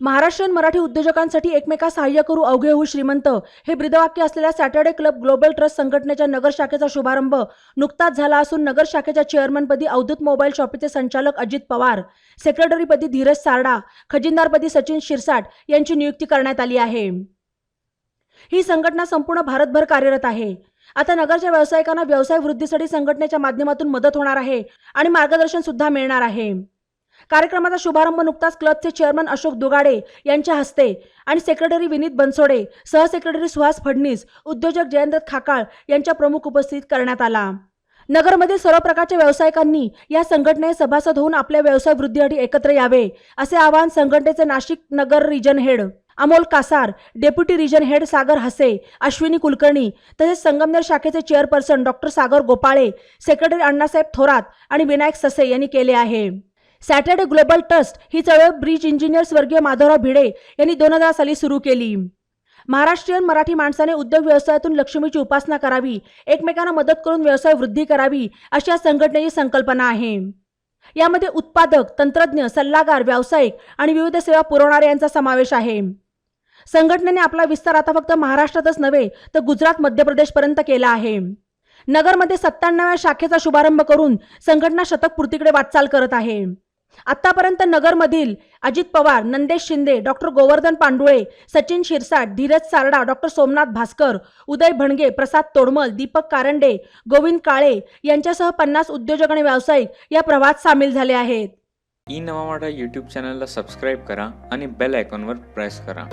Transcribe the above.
महाराष्ट्रीयन मराठी उद्योजकांसाठी एकमेका सहाय्य करू अवघे होऊ श्रीमंत. हे ब्रीदवाक्य असलेल्या सॅटर्डे क्लब ग्लोबल ट्रस्ट संघटनेच्या नगर शाखेचा शुभारंभ नुकताच झाला असून नगर शाखेच्या चेअरमनपदी अवधूत मोबाईल शॉपीचे संचालक अजित पवार सेक्रेटरीपदी धीरज सारडा खजिनदारपदी सचिन शिरसाट यांची नियुक्ती करण्यात आली आहे. ही संघटना संपूर्ण भारतभर कार्यरत आहे. आता नगरच्या व्यावसायिकांना व्यवसाय वृद्धीसाठी संघटनेच्या माध्यमातून मदत होणार आहे आणि मार्गदर्शन सुद्धा मिळणार आहे. कार्यक्रमाचा शुभारंभ नुकताच क्लबचे चेअरमन अशोक दुगाडे यांच्या हस्ते आणि सेक्रेटरी विनीत बनसोडे सहसेक्रेटरी सुहास फडणीस उद्योजक जयंत खाकाळ यांच्या प्रमुख उपस्थित करण्यात आला. नगरमधील सर्व प्रकारच्या व्यावसायिकांनी या संघटनेत सभासद होऊन आपल्या व्यवसाय वृद्धीसाठी एकत्र यावे असे आवाहन संघटनेचे Nashik Nagar region head Amol Kasar deputy region head Sagar Hase Ashwini Kulkarni तसेच संगमनेर शाखेचे chairperson doctor Sagar Gopale secretary Annasaheb Thorat आणि विनायक ससे यांनी केले आहे. सॅटर्डे ग्लोबल ट्रस्ट ही चळवळ ब्रिज इंजिनियर स्वर्गीय माधवराव भिडे यांनी दोन हजार साली सुरू केली. महाराष्ट्रीयन मराठी माणसाने उद्योग व्यवसायातून लक्ष्मीची उपासना करावी एकमेकांना मदत करून व्यवसाय वृद्धी करावी अशी या संघटनेची संकल्पना आहे. यामध्ये उत्पादक तंत्रज्ञ सल्लागार व्यावसायिक आणि विविध सेवा पुरवणारे यांचा समावेश आहे. संघटनेने आपला विस्तार आता फक्त महाराष्ट्रातच नव्हे तर गुजरात मध्य प्रदेशपर्यंत केला आहे. नगरमध्ये सत्त्याण्णव्या शाखेचा शुभारंभ करून संघटना शतक पूर्तीकडे वाटचाल करत आहे. आतापर्यंत नगरमधील अजित पवार नंदेश शिंदे डॉक्टर गोवर्धन पांडुळे सचिन शिरसाट धीरज सारडा डॉक्टर सोमनाथ भास्कर उदय भणगे प्रसाद तोडमल दीपक कारंडे गोविंद काळे यांच्यासह पन्नास उद्योजक आणि व्यावसायिक या प्रवाहात सामील झाले आहेत. ई नवा यूट्यूब चॅनलला सबस्क्राईब करा आणि बेल आयकॉनवर प्रेस करा.